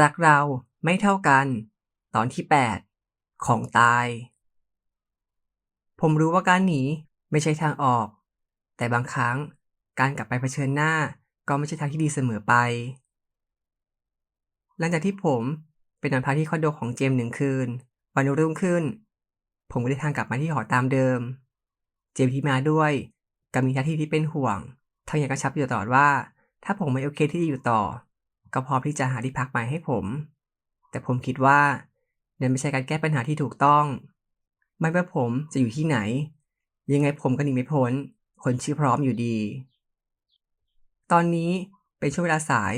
รักเราไม่เท่ากัน ตอนที่ 8 ของตาย ผมรู้ว่าการหนีไม่ใช่ทางออก แต่บางครั้งการกลับไปเผชิญหน้าก็ไม่ใช่ทางที่ดีเสมอไป หลังจากที่ผมเป็นนอนพักที่คอนโดของเจมส์หนึ่งคืน วันรุ่งขึ้น ผมก็เดินทางกลับมาที่หอตามเดิม เจมส์ที่มาด้วยก็มีท่าทีที่เป็นห่วงทั้งยังกระชับอยู่ตลอดว่า ถ้าผมไม่โอเคที่จะอยู่ต่อ ก็พร้อมที่จะหาที่พักใหม่ให้ผม แต่ผมคิดว่านั่นไม่ใช่การแก้ปัญหาที่ถูกต้อง ไม่ว่าผมจะอยู่ที่ไหน ยังไงผมก็หนีไม่พ้นคนชื่อพร้อมอยู่ดี ตอนนี้เป็นช่วงเวลาสาย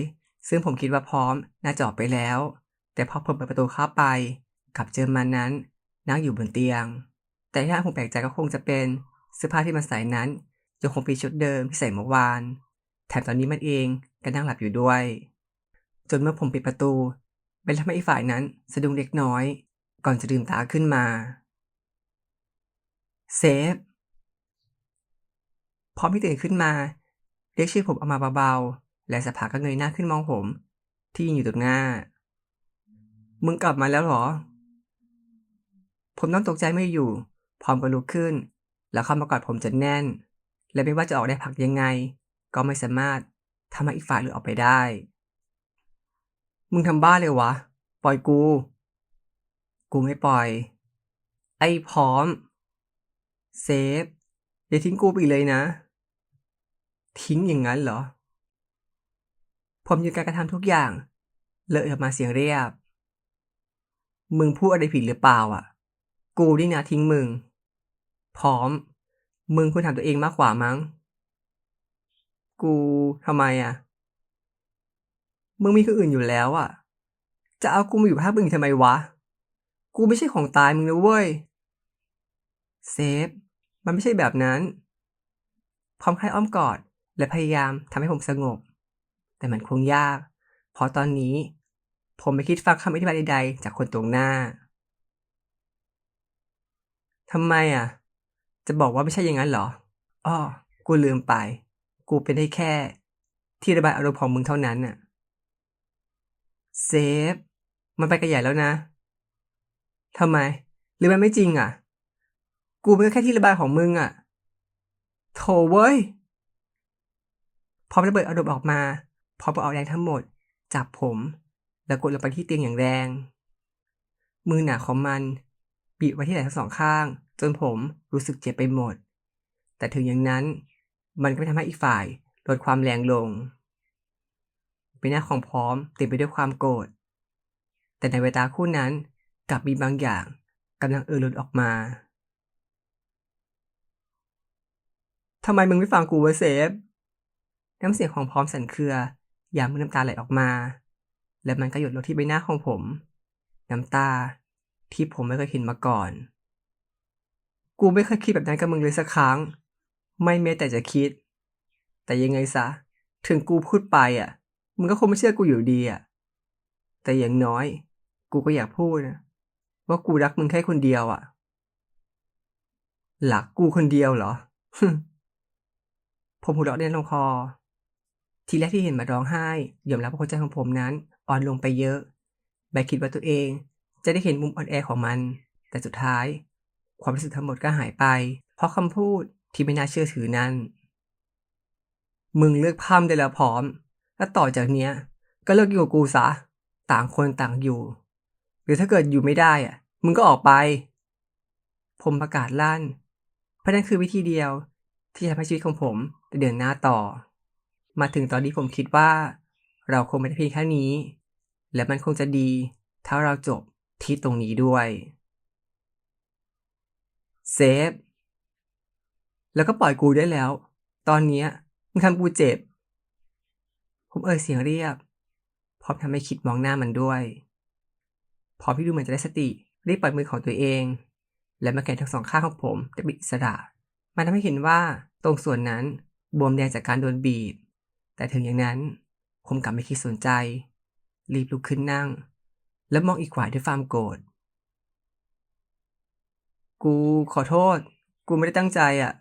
ซึ่งผมคิดว่าพร้อมน่าจะออกไปแล้ว แต่พอผมเปิดประตูเข้าไปกับเจอมันนั้น นั่งอยู่บนเตียง แต่ที่น่าผมแปลกใจก็คงจะเป็นเสื้อผ้าที่มันใส่นั้นยังคงเป็นชุดเดิมที่ใส่เมื่อวาน แถมตอนนี้มันเองก็นั่งหลับอยู่ด้วย จนเมื่อผมปิดประตูเป็นทำให้อีกฝ่ายนั้นสะดุ้งเล็กน้อย ก่อนจะลืมตาขึ้นมา เซฟ พร้อมที่ตื่นขึ้นมา เรียกชื่อผมออกมาเบาๆ และสักพักก็เงยหน้าขึ้นมองผม ที่ยืนอยู่ตรงหน้า มึงกลับมาแล้วหรอ ผมต้องตกใจไม่อยู่ พร้อมกับลุกขึ้น แล้วเข้ามากอดผมจนแน่น และไม่ว่าจะออกได้พักยังไง ก็ไม่สามารถทำให้อีกฝ่ายหลุดออกไปได้ มึงทำบ้าเลยวะ ปล่อยกู กูไม่ปล่อย ไอ้พร้อม เซฟอย่าทิ้งกูไปอีกเลยนะ ทิ้งอย่างนั้นเหรอ ผมหยุดการกระทำทุกอย่าง เลอะออกมาเสียงเรียบ มึงพูดอะไรผิดหรือเปล่าอะ กูนี่นะทิ้งมึง พร้อม มึงควรถามตัวเองมากกว่ามั้ง กูทำไมอะ มึงมีคนอื่นอยู่แล้วอะ จะเอากูมาอยู่ภาคมึงทำไมวะ กูไม่ใช่ของตายมึงนะเว้ย เซฟ มันไม่ใช่แบบนั้น พร้อมใครอ้อมกอดและพยายามทำให้ผมสงบ แต่มันคงยาก เพราะตอนนี้ ผมไม่คิดฟังคำอธิบายใดๆ จากคนตรงหน้าทำไมอะ จะบอกว่าไม่ใช่อย่างนั้นเหรอ อ้อ กูลืมไป กูเป็นได้แค่ ที่ระบายอารมณ์ของมึงเท่านั้นน่ะ เซฟ มันไปกันใหญ่แล้วนะทำไม หรือมันไม่จริงอะ กูเป็นแค่ที่ระบายของมึงอะ โถเว้ย พอระเบิดอารมออกมา พอปเอาแรงทั้งหมด จับผม แล้วกดลงไปที่เตียงอย่างแรง มือหนาของมัน บีบไว้ที่ไหล่ทั้งสองข้าง จนผมรู้สึกเจ็บไปหมด แต่ถึงอย่างนั้น มันก็ไม่ทำให้อีกฝ่ายลดความแรงลง ใบหน้าของพร้อมเต็มไปด้วยความโกรธ แต่ในเวลาคู่นั้นกลับมีบางอย่างกำลังเอ่อล้นออกมาทำไมมึงไม่ฟังกูวะเซฟ น้ำเสียงของพร้อมสั่นเครือยามมือน้ำตาไหลออกมา และมันก็หยดลงที่ใบหน้าของผม น้ำตาที่ผมไม่เคยเห็นมาก่อน กูไม่เคยคิดแบบนั้นกับมึงเลยสักครั้ง ไม่แม้แต่จะคิด แต่ยังไงซะ ถึงกูพูดไปอะ มึงก็คงไม่เชื่อกูอยู่ดีอะแต่อย่างน้อย กูก็อยากพูดนะว่ากูรักมึงแค่คนเดียวอะหลักกูคนเดียวเหรอผมหัวเราะเล่นลงคอ ทีแรกที่เห็นมาร้องไห้ยอมรับว่าหัวใจของผมนั้น อ่อนลงไปเยอะไม่คิดว่าตัวเอง จะได้เห็นมุมอ่อนแอของมัน แต่สุดท้าย ความรู้สึกทั้งหมดก็หายไป เพราะคำพูดที่ไม่น่าเชื่อถือนั้น มึงเลือกพร่ำได้แล้วพร้อม แล้วต่อจากเนี้ย ก็เลิกอยู่กับกูซะ ต่างคนต่างอยู่ หรือถ้าเกิดอยู่ไม่ได้อะ มึงก็ออกไป ผมประกาศลั่น เพราะนั่นคือวิธีเดียวที่จะทำให้ชีวิตของผมได้เดินหน้าต่อ มาถึงตอนนี้ผมคิดว่า เราคงไม่ได้เพียงแค่นี้ และมันคงจะดี ถ้าเราจบที่ตรงนี้ด้วยเซฟแล้วก็ปล่อยกูได้แล้ว ตอนนี้มึงทำกูเจ็บ ผมเอ่ยเสียงเรียบพร้อมทำให้คิดมองหน้ามันด้วยพร้อมที่ดูเหมือนจะได้สติรีบปล่อยมือของตัวเอง และมาแขนทั้งสองข้างของผมจะบิดอิสระมันทำให้เห็นว่าตรงส่วนนั้นบวมแดงจากการโดนบีบ แต่ถึงอย่างนั้นผมกลับไม่คิดสนใจ รีบลุกขึ้นนั่ง แล้วมองอีกฝ่ายด้วยความโกรธ กูขอโทษ กูไม่ได้ตั้งใจอะ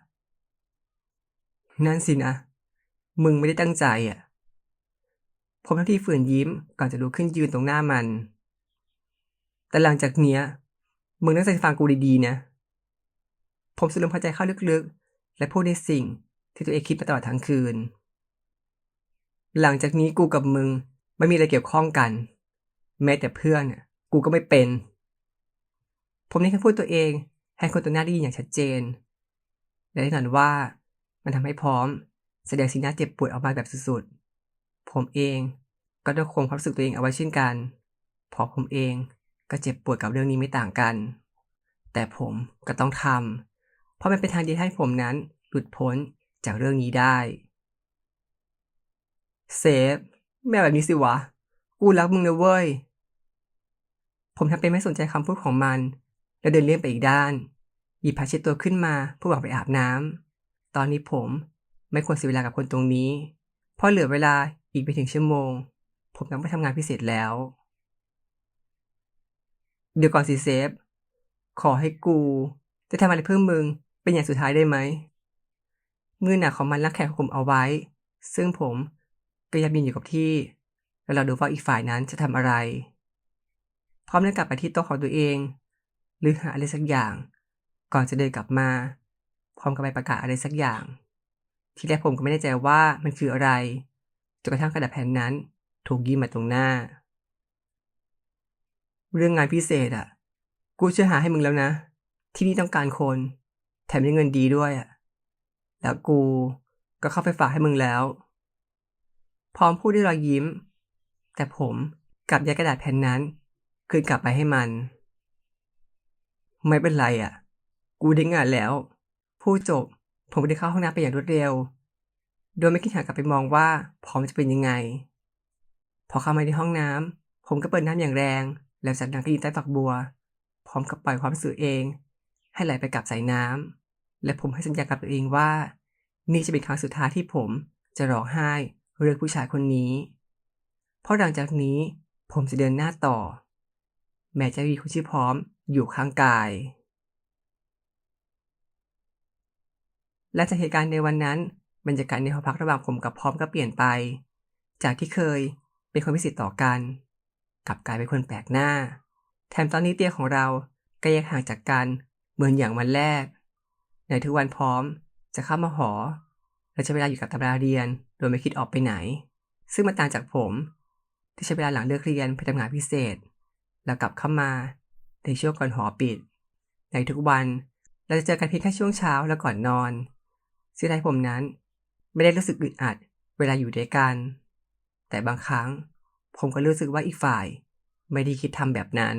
นั่นสินะ มึงไม่ได้ตั้งใจอะ ผมทำที่ฝืนยิ้มก่อนจะลุกขึ้นยืนตรงหน้ามัน แต่หลังจากเนี้ย มึงต้องใจฟังกูดีๆนะ ผมสูดลมหายใจเข้าลึกๆ และพูดในสิ่งที่ตัวเองคิดมาตลอดทั้งคืน หลังจากนี้กูกับมึงไม่มีอะไรเกี่ยวข้องกัน แม้แต่เพื่อนกูก็ไม่เป็น ผมนี่แค่พูดตัวเองให้คนตัวหน้าได้ยินอย่างชัดเจน และแน่นอนว่ามันทำให้พร้อม แสดงสีหน้าเจ็บปวดออกมาแบบสุดๆ ผมเองก็ต้องคงความรู้สึกตัวเองเอาไว้เช่นกันเพราะผมเองก็เจ็บปวดกับเรื่องนี้ไม่ต่างกัน แต่ผมก็ต้องทำ เพราะมันเป็นทางเดียวให้ผมนั้นหลุดพ้นจากเรื่องนี้ได้ เซฟ แม่แบบนี้สิวะ กูรักมึงนะเว้ย ผมทำเป็นไม่สนใจคำพูดของมัน แล้วเดินเลี่ยงไปอีกด้าน หยิบผ้าเช็ดตัวขึ้นมาเพื่อหวังไปอาบน้ำ ตอนนี้ผมไม่ควรเสียเวลากับคนตรงนี้ เพราะเหลือเวลา อีกไม่ถึงชั่วโมง ผมต้องไปทำงานพิเศษแล้ว เดี๋ยวก่อนสิเซฟ ขอให้กูจะทำอะไรเพิ่มมึง เป็นอย่างสุดท้ายได้ไหมมือหนักของมันลักแขนของผมเอาไว้ ซึ่งผมก็ยังยืนอยู่กับที่ แล้วเราดูว่าอีกฝ่ายนั้นจะทำอะไร พร้อมเดินกลับไปที่โต๊ะของตัวเอง หรือหาอะไรสักอย่าง ก่อนจะเดินกลับมา พร้อมกับไปประกาศอะไรสักอย่าง ทีแรกผมก็ไม่แน่ใจว่ามันคืออะไร จนกระทั่งกระดาษแผ่นนั้นถูกยื่นมาตรงหน้า เรื่องงานพิเศษอะ กูช่วยหาให้มึงแล้วนะ ที่นี่ต้องการคน แถมยังเงินดีด้วยอะ แล้วกูก็เข้าไปฝากให้มึงแล้ว พร้อมพูดด้วยรอยยิ้ม แต่ผมกลับยัดกระดาษแผ่นนั้น คืนกลับไปให้มัน ไม่เป็นไรอะ กูได้งานแล้วพูดจบผมก็ได้เข้าห้องน้ำไปอย่างรวดเร็ว โดยไม่คิดหากลับไปมองว่าพร้อมจะเป็นยังไง พอเข้ามาในห้องน้ำผมก็เปิดน้ำอย่างแรง แล้วจัดน้ำที่ใต้ฝักบัว พร้อมกับปล่อยความรู้สึกเอง ให้ไหลไปกับสายน้ำและผมให้สัญญากับตัวเองว่า นี่จะเป็นครั้งสุดท้ายที่ผมจะร้องไห้เรื่องผู้ชายคนนี้ เพราะหลังจากนี้ผมจะเดินหน้าต่อ แม้จะมีคนชื่อพร้อมอยู่ข้างกายและจากเหตุการณ์ในวันนั้น บรรยากาศในหอพักระหว่างผมกับพร้อมก็เปลี่ยนไป จากที่เคยเป็นคนพิเศษต่อกัน กลับกลายเป็นคนแปลกหน้า แถมตอนนี้เตียของเราก็แยกห่างจากกันเหมือนอย่างวันแรก ในทุกวันพร้อมจะเข้ามาหอและใช้เวลาอยู่กับตำราเรียน โดยไม่คิดออกไปไหน ซึ่งมันต่างจากผม ที่ใช้เวลาหลังเลิกเรียนไปทำงานพิเศษ แล้วกลับเข้ามาในช่วงก่อนหอปิด ในทุกวันเราจะเจอกันเพียงแค่ช่วงเช้าและก่อนนอนซึ่งให้ผมนั้น ไม่ได้รู้สึกอึดอัด เวลาอยู่ด้วยกัน แต่บางครั้ง ผมก็รู้สึกว่าอีกฝ่าย ไม่ได้คิดทำแบบนั้น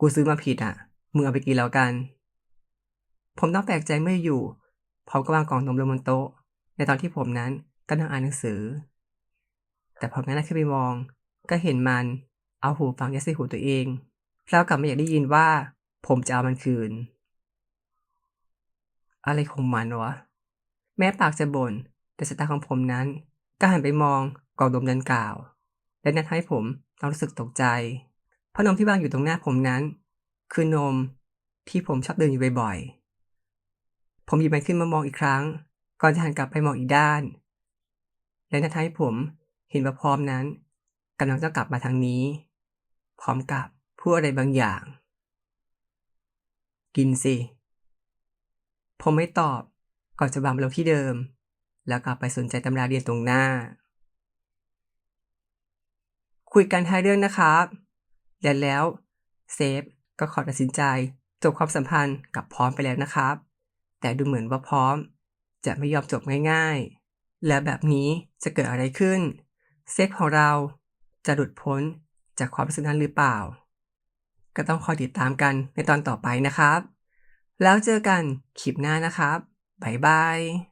กูซื้อมาผิดอะมึงเอาไปกินแล้วกัน ผมต้องแปลกใจเมื่ออยู่พร้อมกับวางกล่องนมลงบนโต๊ะ ในตอนที่ผมนั้นกำลังอ่านหนังสือ แต่พอแม่นั่งขึ้นไปมอง ก็เห็นมันเอาหูฟังยัดใส่หูตัวเองแล้วกลับไม่อยากได้ยินว่า ผมจะเอามันคืน อะไรของมันวะ แม้ปากจะบน่นแต่สายตาของผมนั้นก็หันไปมองกล่องนมดังกล่าว และนั่นทให้ผมต้องรู้สึกตกใจ เพราะนมที่วางอยู่ตรงหน้าผมนั้น คือนมที่ผมชอบเดินอยู่บ่อยๆ ผมหยิบมันขึ้นมามองอีกครั้ง ก่อนจะหันกลับไปมองอีกด้าน และนั่นทให้ผมเห็นว่าพร้อมนั้นกำลังจะกลับมาทางนี้ พร้อมกับพูดอะไรบางอย่าง กินสิ ผมไม่ตอบ ก่อนจะบามลงที่เดิม แล้วกลับไปสนใจตำราเรียนตรงหน้า คุยกันท้ายเรื่องนะครับและแล้วเซฟก็ขอตัดสินใจจบความสัมพันธ์กับพร้อมไปแล้วนะครับ แต่ดูเหมือนว่าพร้อม จะไม่ยอมจบง่ายๆ แล้วแบบนี้จะเกิดอะไรขึ้น เซฟของเราจะหลุดพ้นจากความรู้สึกนั้นหรือเปล่า ก็ต้องคอยติดตามกันในตอนต่อไปนะครับ แล้วเจอกันคลิปหน้านะครับ บ๊ายบาย